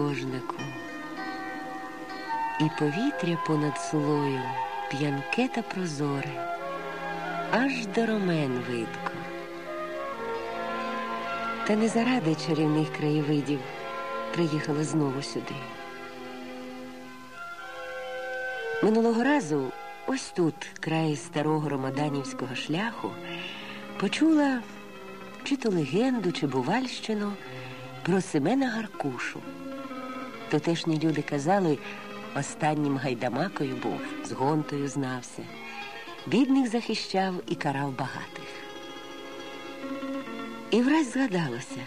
художнику, і повітря понад сулою п'янке та прозоре, аж до ромен видко. Та не заради чарівних краєвидів приїхала знову сюди. Минулого разу ось тут, край старого ромаданівського шляху, почула чи то легенду, чи бувальщину про Семена Гаркушу. Тутешні люди казали, останнім гайдамакою був, з гонтою знався. Бідних захищав і карав багатих. І враз згадалося,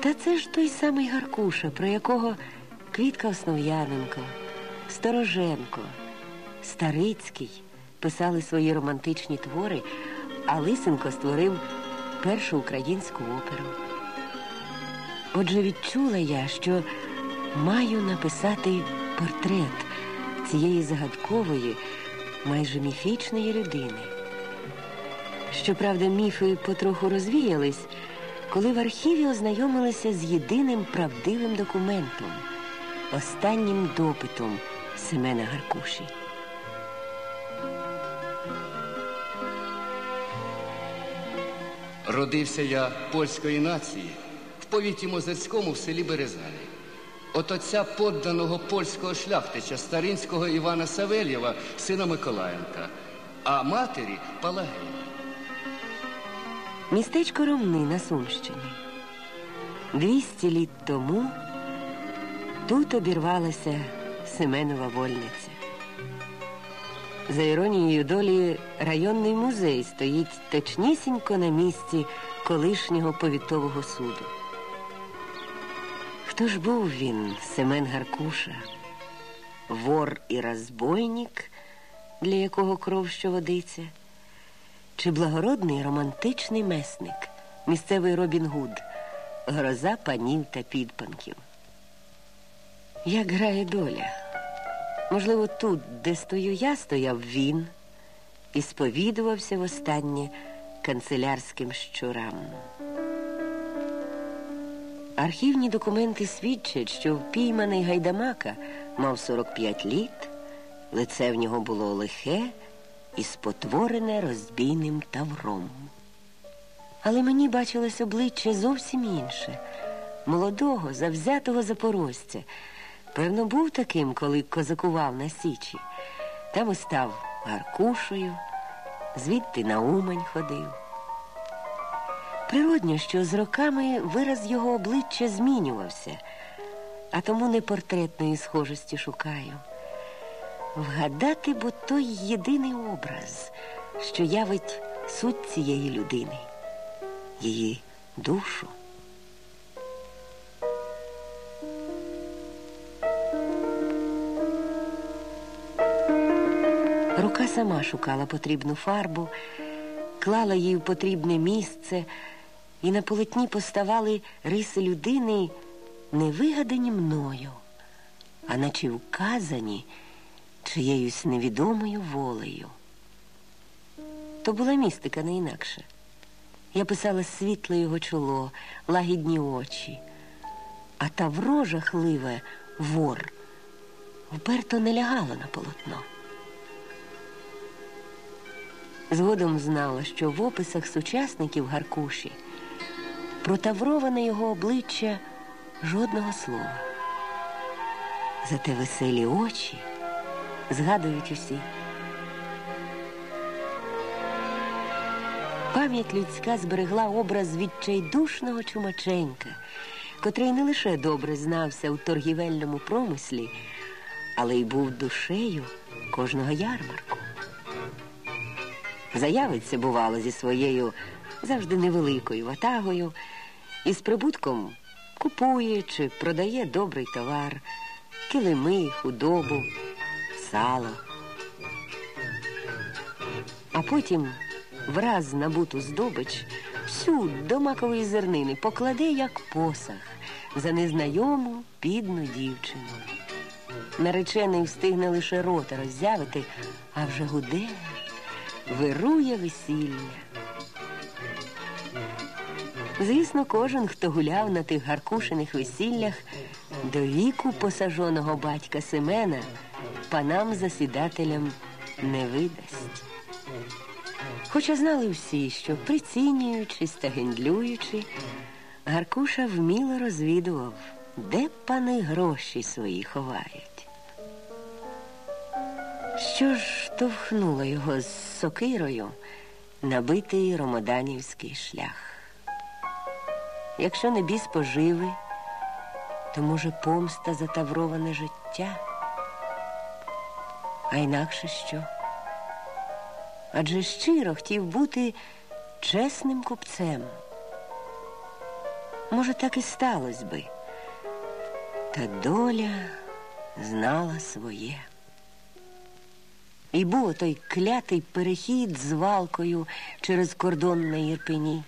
та це ж той самий Гаркуша, про якого Квітка Основ'яненко, Стороженко, Старицький писали свої романтичні твори, а Лисенко створив першу українську оперу. Отже, відчула я, що маю написати портрет цієї загадкової, майже міфічної людини. Щоправда, міфи потроху розвіялись, коли в архіві ознайомилися з єдиним правдивим документом, останнім допитом Семена Гаркуші. Родився я польської нації в повіті Мозерському в селі Березані. От отця подданого польського шляхтича старинського Івана Савельєва, сина Миколаєнка, а матері Палагії. Містечко Ромни на Сумщині. Двісті літ тому тут обірвалася Семенова вольниця. За іронією долі, районний музей стоїть точнісінько на місці колишнього повітового суду. Хто ж був він, Семен Гаркуша, вор і розбойник, для якого кров що водиться, чи благородний романтичний месник, місцевий Робін Гуд, гроза панів та підпанків? Як грає доля? Можливо, тут, де стою я, стояв він і сповідувався востаннє канцелярським щурам. Архівні документи свідчать, що впійманий гайдамака мав 45 літ, лице в нього було лихе і спотворене розбійним тавром. Але мені бачилось обличчя зовсім інше, молодого, завзятого запорожця. Певно, був таким, коли козакував на Січі. Там і став Гаркушею, звідти на Умань ходив. Природньо, що з роками вираз його обличчя змінювався, а тому не портретної схожості шукаю. Вгадати, бо той єдиний образ, що явить суть цієї людини, її душу. Рука сама шукала потрібну фарбу, клала її в потрібне місце, і на полотні поставали риси людини не вигадані мною, а наче вказані чиєюсь невідомою волею. То була містика не інакше. Я писала світле його чоло, лагідні очі, а та врожа хливе вор вперто не лягала на полотно. Згодом знала, що в описах сучасників Гаркуші про тавроване його обличчя жодного слова. Зате веселі очі згадують усі. Пам'ять людська зберегла образ відчайдушного чумаченька, котрий не лише добре знався у торгівельному промислі, але й був душею кожного ярмарку. Заявиться, бувало, зі своєю завжди невеликою ватагою і з прибутком купує чи продає добрий товар, килими, худобу, сало. А потім враз набуту здобич всю до макової зернини покладе, як посах, за незнайому підну дівчину. Наречений встигне лише рота роззявити, а вже гуде вирує весілля. Звісно, кожен, хто гуляв на тих гаркушених весіллях, до віку посаженого батька Семена панам засідателям не видасть. Хоча знали всі, що прицінюючись та гендлюючи, Гаркуша вміло розвідував, де пани гроші свої ховають. Що ж товхнуло його з сокирою набитий ромоданівський шлях? Якщо не біс поживи, то може помста за тавроване життя, а інакше що? Адже щиро хотів бути чесним купцем. Може, так і сталося би, та доля знала своє. І був той клятий перехід з валкою через кордон на Єрпені.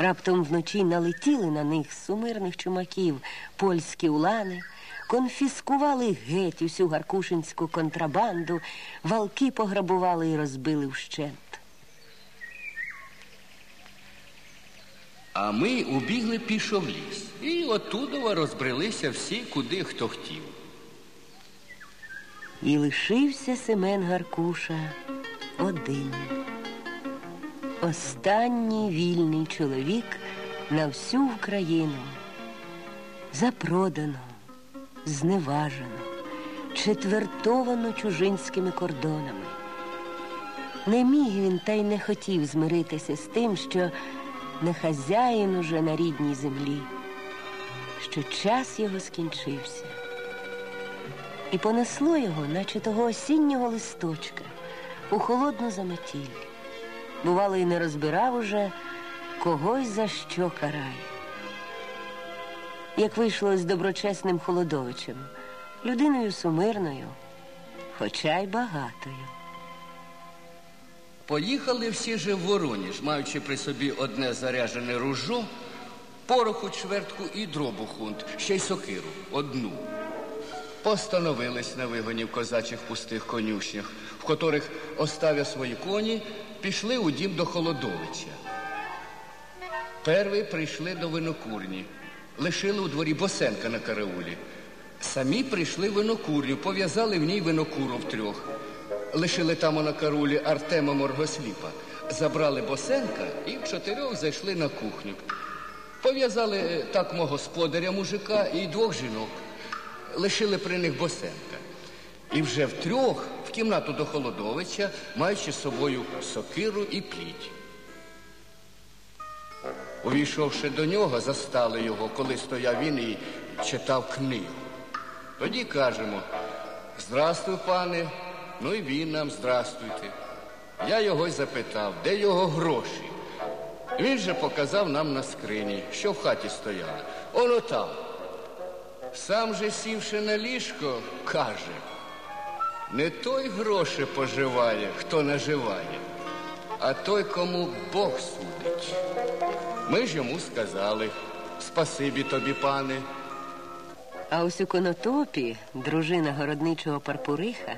Раптом вночі налетіли на них сумирних чумаків польські улани, конфіскували геть усю гаркушинську контрабанду, валки пограбували і розбили вщент. А ми убігли пішо в ліс. І оттудова розбрелися всі, куди хто хотів. І лишився Семен Гаркуша один. Останній вільний чоловік на всю Україну. Запродано, зневажено, четвертовано чужинськими кордонами. Не міг він та й не хотів змиритися з тим, що не хазяїн уже на рідній землі, що час його скінчився. І понесло його, наче того осіннього листочка, у холодну заметіль. Бувало, і не розбирав уже когось за що карає. Як вийшло з доброчесним Холодовичем, людиною сумирною, хоча й багатою. Поїхали всі же в Вороніж, маючи при собі одне заряжене ружо, пороху чвертку і дробу хунт, ще й сокиру одну. Постановились на вигоні в козачих пустих конюшнях, в котрих, оставя свої коні, пішли у дім до Холодовича. Перві прийшли до винокурні, лишили у дворі босенка на караулі. Самі прийшли в винокурню, пов'язали в ній винокуру втрьох. Лишили там на карулі Артема Моргосліпа, забрали босенка і в чотирьох зайшли на кухню. Пов'язали так мого господаря мужика і двох жінок. Лишили при них босенка. І вже втрьох в кімнату до Холодовича, маючи з собою сокиру і пліть. Увійшовши до нього, застали його, коли стояв він і читав книгу. Тоді кажемо, здрастуй, пане, ну і він нам здрастуйте. Я його й запитав, де його гроші. Він же показав нам на скрині, що в хаті стояли. Оно там. Сам же сівши на ліжко, каже, не той гроші поживає, хто наживає, а той, кому Бог судить. Ми ж йому сказали спасибі тобі, пане. А ось у конотопі дружина городничого Парпуриха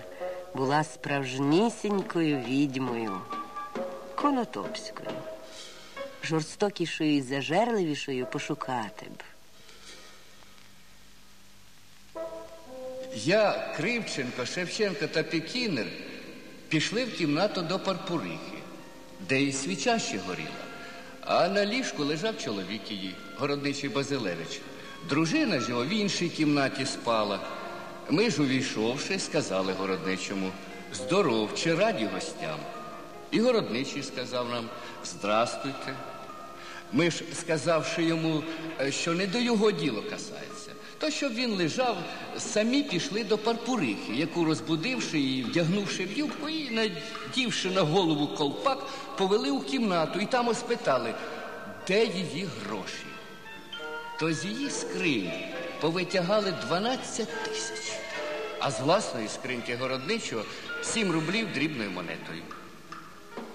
була справжнісінькою відьмою, конотопською, жорстокішою і зажерливішою пошукати б. Я, Кривченко, Шевченко та Пекінер пішли в кімнату до Парпурихи, де і свіча ще горіла. А на ліжку лежав чоловік її, городничий Базилевич. Дружина ж його в іншій кімнаті спала. Ми ж, увійшовши, сказали городничому здоров чи раді гостям. І городничий сказав нам Здрастуйте. Ми ж, сказавши йому, е, що не до його діло касається, то щоб він лежав, самі пішли до Парпурихи, яку розбудивши і вдягнувши в юбку і надівши на голову колпак, повели у кімнату і там оспитали, де її гроші. То з її скрині повитягали 12 тисяч, а з власної скриньки городничого 7 рублів дрібною монетою.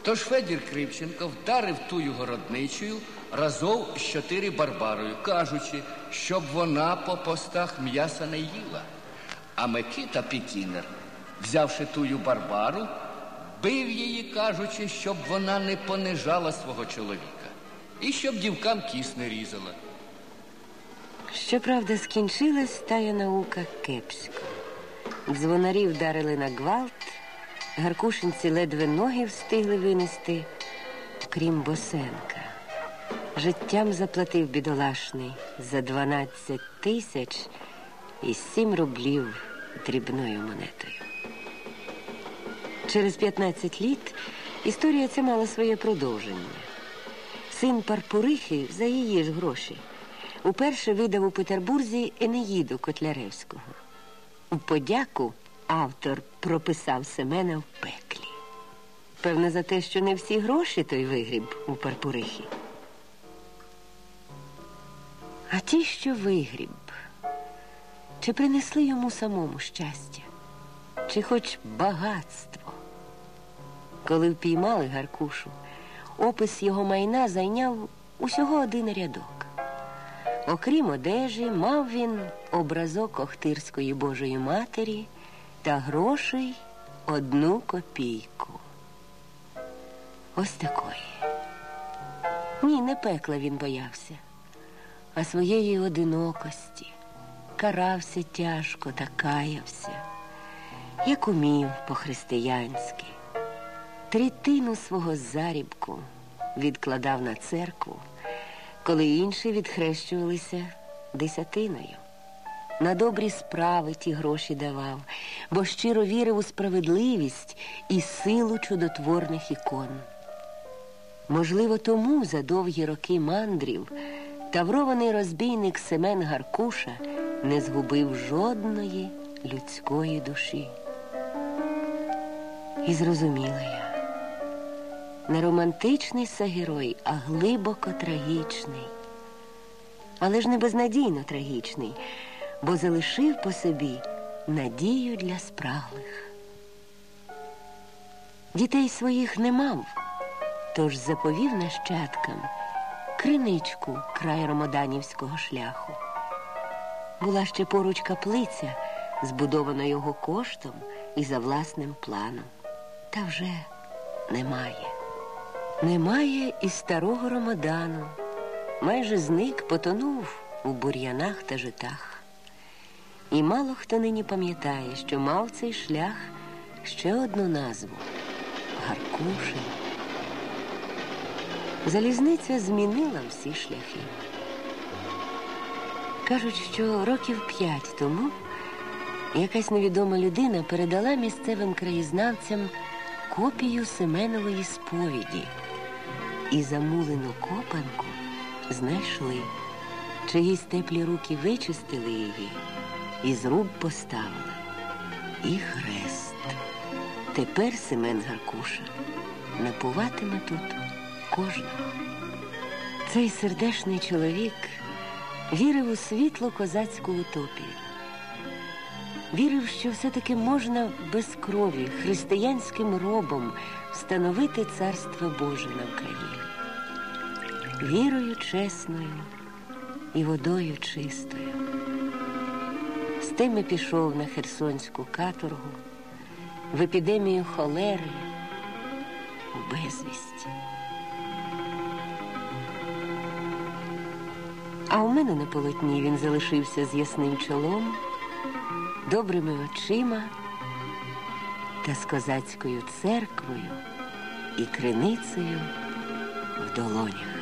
Тож Федір Кривченко вдарив тую городничою разом з чотири барбарою, кажучи, щоб вона по постах м'яса не їла. А Микита Пікінер, взявши тую барбару, бив її, кажучи, щоб вона не понижала свого чоловіка. і щоб дівкам кіс не різала. Щоправда, скінчилась тая наука кепсько. Дзвонарі вдарили на гвалт, гаркушинці ледве ноги встигли винести, крім босенка. Життям заплатив бідолашний за 12 тисяч і 7 рублів дрібною монетою. Через 15 літ історія ця мала своє продовження. Син Парпурихи за її ж гроші уперше видав у Петербурзі Енеїду Котляревського. У подяку автор прописав Семена в пеклі. Певно, за те, що не всі гроші той вигріб у Парпурихі. Ті, що вигріб, чи принесли йому самому щастя, чи хоч багатство? Коли впіймали Гаркушу, опис його майна зайняв усього один рядок. Окрім одежі, мав він образок Охтирської Божої Матері та грошей одну копійку. Ось такої. Ні, не пекла він боявся, а своєї одинокості. Карався тяжко та каявся, як умів по-християнськи. Третину свого зарібку відкладав на церкву, коли інші відхрещувалися десятиною. На добрі справи ті гроші давав, бо щиро вірив у справедливість і силу чудотворних ікон. Можливо, тому за довгі роки мандрів таврований розбійник Семен Гаркуша не згубив жодної людської душі. І зрозуміла я. Не романтичний сагерой, а глибоко трагічний. Але ж не безнадійно трагічний, бо залишив по собі надію для спраглих. Дітей своїх не мав, тож заповів нащадкам криничку край ромоданівського шляху. Була ще поруч каплиця, збудована його коштом і за власним планом. Та вже немає. Немає і старого Ромадану. Майже зник, потонув у бур'янах та житах. І мало хто нині пам'ятає, що мав цей шлях ще одну назву Гаркушин. Залізниця змінила всі шляхи. Кажуть, що років п'ять тому якась невідома людина передала місцевим краєзнавцям копію Семенової сповіді і замулену копанку знайшли. Чиїсь теплі руки вичистили її і зруб поставили. І хрест. Тепер Семен Гаркуша напуватиме тут кожного. Цей сердешний чоловік вірив у світлу козацьку утопію. Вірив, що все-таки можна без крові християнським робом встановити царство Боже на Україні. Вірою чесною і водою чистою. З тими пішов на Херсонську каторгу, в епідемію холери, у безвісті. А у мене на полотні він залишився з ясним чолом, добрими очима та з козацькою церквою і криницею в долонях.